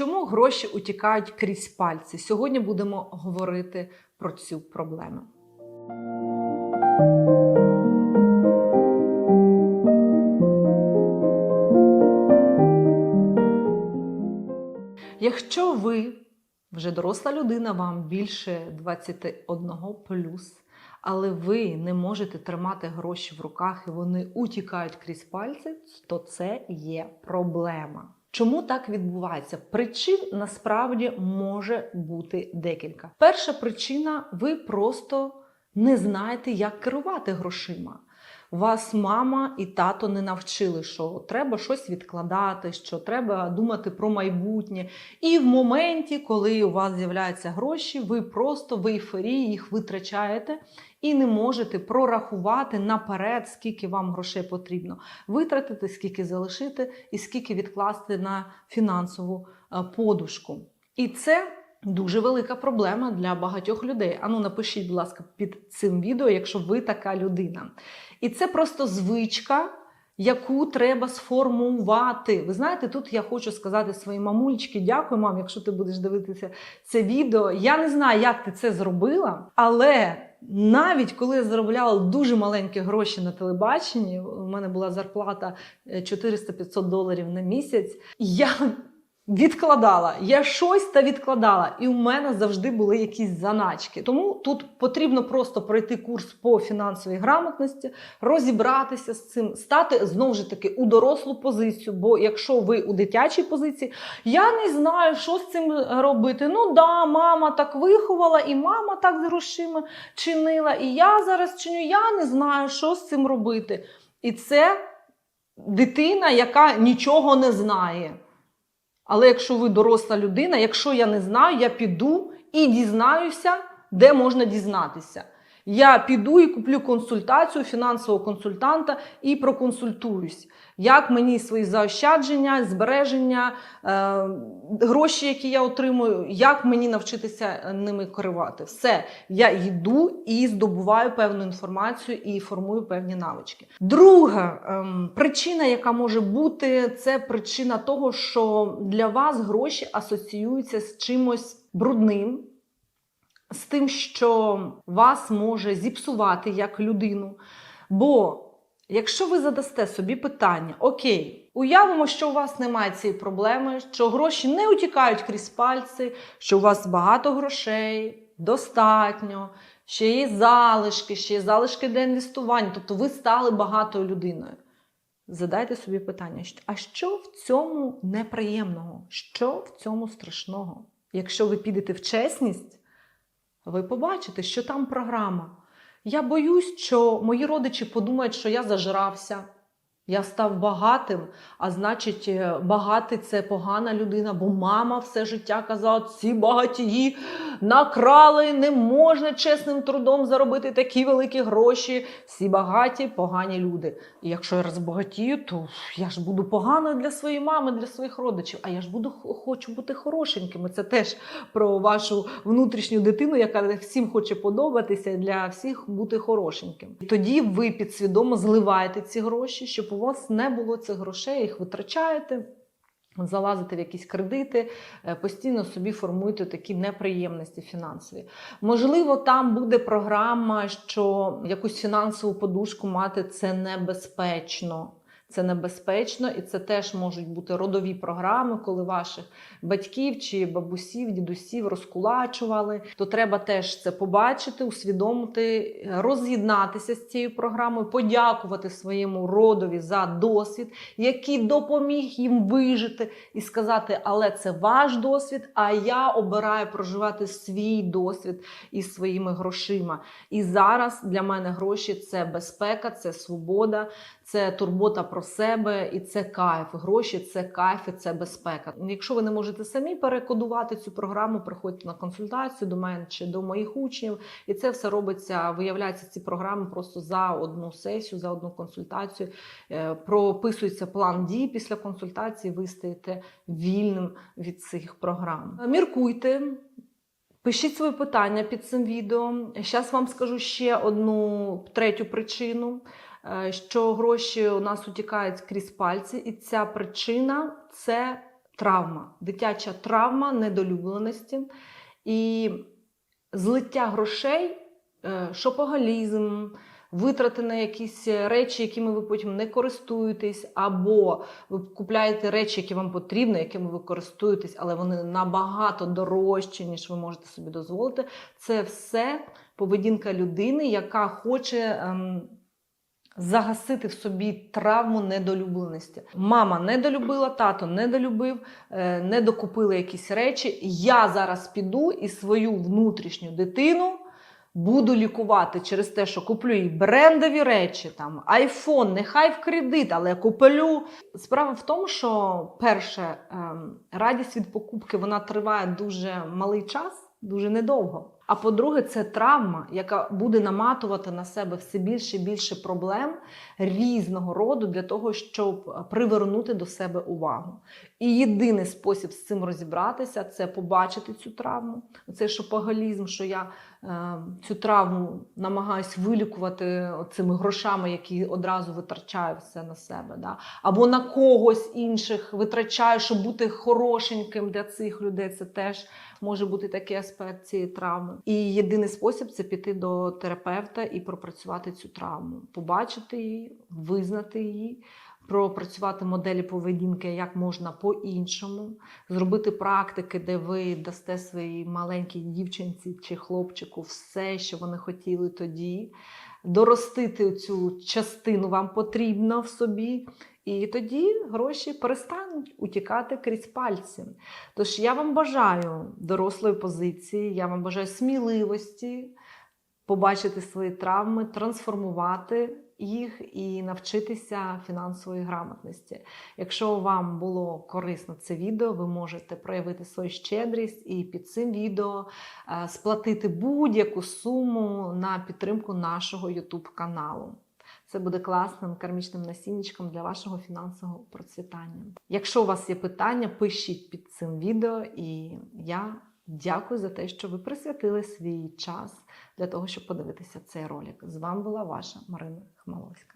Чому гроші утікають крізь пальці? Сьогодні будемо говорити про цю проблему. Якщо ви вже доросла людина, вам більше 21 плюс, але ви не можете тримати гроші в руках і вони утікають крізь пальці, то це є проблема. Чому так відбувається? Причин насправді може бути декілька. Перша причина ви просто не знаєте, як керувати грошима. Вас мама і тато не навчили, що треба щось відкладати, що треба думати про майбутнє. І в моменті, коли у вас з'являються гроші, ви просто в ейфорії їх витрачаєте і не можете прорахувати наперед, скільки вам грошей потрібно витратити, скільки залишити і скільки відкласти на фінансову е, подушку. І це дуже велика проблема для багатьох людей. Ану, напишіть, будь ласка, під цим відео, якщо ви така людина. І це просто звичка. Яку треба сформувати. Ви знаєте, тут я хочу сказати своїй мамулечці, дякую, мам, якщо ти будеш дивитися це відео. Я не знаю, як ти це зробила, але навіть коли я заробляла дуже маленькі гроші на телебаченні, у мене була зарплата е, 400-500 доларів на місяць, я відкладала. Я щось та відкладала, і у мене завжди були якісь заначки. Тому тут потрібно просто пройти курс по фінансовій грамотності, розібратися з цим, стати знову ж таки у дорослу позицію. Бо якщо ви у дитячій позиції, я не знаю, що з цим робити. Ну да, мама так виховала, і мама так з грошима чинила, і я зараз чиню. Я не знаю, що з цим робити. І це дитина, яка нічого не знає. Але якщо ви доросла людина, якщо я не знаю, я піду і дізнаюся, де можна дізнатися. Я піду і куплю консультацію фінансового консультанта і проконсультуюсь, як мені свої заощадження, збереження, е, гроші, які я отримую, як мені навчитися ними керувати. Все, я йду і здобуваю певну інформацію і формую певні навички. Друга ем, причина, яка може бути, це причина того, що для вас гроші асоціюються з чимось брудним з тим, що вас може зіпсувати як людину. Бо якщо ви задасте собі питання, окей, уявимо, що у вас немає цієї проблеми, що гроші не утікають крізь пальці, що у вас багато грошей, достатньо, ще є залишки, ще є залишки для інвестування, тобто ви стали багатою людиною. Задайте собі питання, а що в цьому неприємного? Що в цьому страшного? Якщо ви підете в чесність, ви побачите, що там програма. Я боюсь, що мої родичі подумають, що я зажрався, я став багатим, а значить, е, багатий це погана людина, бо мама все життя казала, ці багатії накрали, не можна чесним трудом заробити такі великі гроші. Всі багаті, погані люди. І якщо я розбагатію, то я ж буду поганою для своєї мами, для своїх родичів. А я ж буду хочу бути хорошеньким. Це теж про вашу внутрішню дитину, яка всім хоче подобатися, для всіх бути хорошеньким. І тоді ви підсвідомо зливаєте ці гроші, щоб у вас не було цих грошей, їх витрачаєте. Залазити в якісь кредити, е, постійно собі формуєте такі неприємності фінансові. Можливо, там буде програма, що якусь фінансову подушку мати це небезпечно. Це небезпечно, і це теж можуть бути родові програми, коли ваших батьків чи бабусів, дідусів розкулачували. То треба теж це побачити, усвідомити, роз'єднатися з цією програмою, подякувати своєму родові за досвід, який допоміг їм вижити, і сказати, але це ваш досвід, а я обираю проживати свій досвід із своїми грошима. І зараз для мене гроші це безпека, це свобода, це турбота про себе і це кайф. Гроші це кайф, і це безпека. Якщо ви не можете самі перекодувати цю програму, приходьте на консультацію до мене чи до моїх учнів, і це все робиться. Виявляється, ці програми просто за одну сесію, за одну консультацію. Е, прописується план дій після консультації. Ви стаєте вільним від цих програм. Міркуйте. Пишіть свої питання під цим відео. Зараз вам скажу ще одну третю причину, що гроші у нас утікають крізь пальці, і ця причина це травма, дитяча травма недолюбленості і злиття грошей, е, шопоголізм, витрати на якісь речі, якими ви потім не користуєтесь, або ви купляєте речі, які вам потрібні, якими ви користуєтесь, але вони набагато дорожчі, ніж ви можете собі дозволити. Це все поведінка людини, яка хоче. ем, Загасити в собі травму недолюбленості. Мама недолюбила, тато недолюбив, е, не докупили якісь речі. Я зараз піду і свою внутрішню дитину буду лікувати через те, що куплю їй брендові речі, там айфон, нехай в кредит, але куплю. Справа в тому, що перше, ем, радість від покупки вона триває дуже малий час, дуже недовго. А по-друге, це травма, яка буде наматувати на себе все більше і більше проблем різного роду для того, щоб привернути до себе увагу. І єдиний спосіб з цим розібратися це побачити цю травму. Цей шопоголізм, що я цю травму намагаюсь вилікувати цими грошами, які одразу витрачаю все на себе. Да? Або на когось інших витрачаю, щоб бути хорошеньким для цих людей. Це теж може бути такий аспект цієї травми. І єдиний спосіб це піти до терапевта і пропрацювати цю травму, побачити її, визнати її. Пропрацювати моделі поведінки як можна по-іншому, зробити практики, де ви дасте своїй маленькій дівчинці чи хлопчику все, що вони хотіли тоді, доростити цю частину вам потрібно в собі, і тоді гроші перестануть утікати крізь пальці. Тож я вам бажаю дорослої позиції, я вам бажаю сміливості побачити свої травми, трансформувати їх і навчитися фінансової грамотності. Якщо вам було корисно це відео, ви можете проявити свою щедрість і під цим відео е, сплатити будь-яку суму на підтримку нашого YouTube каналу. Це буде класним кармічним насіннячком для вашого фінансового процвітання. Якщо у вас є питання, пишіть під цим відео, і я дякую за те, що ви присвятили свій час для того, щоб подивитися цей ролик. З вами була ваша Марина Хмаловська.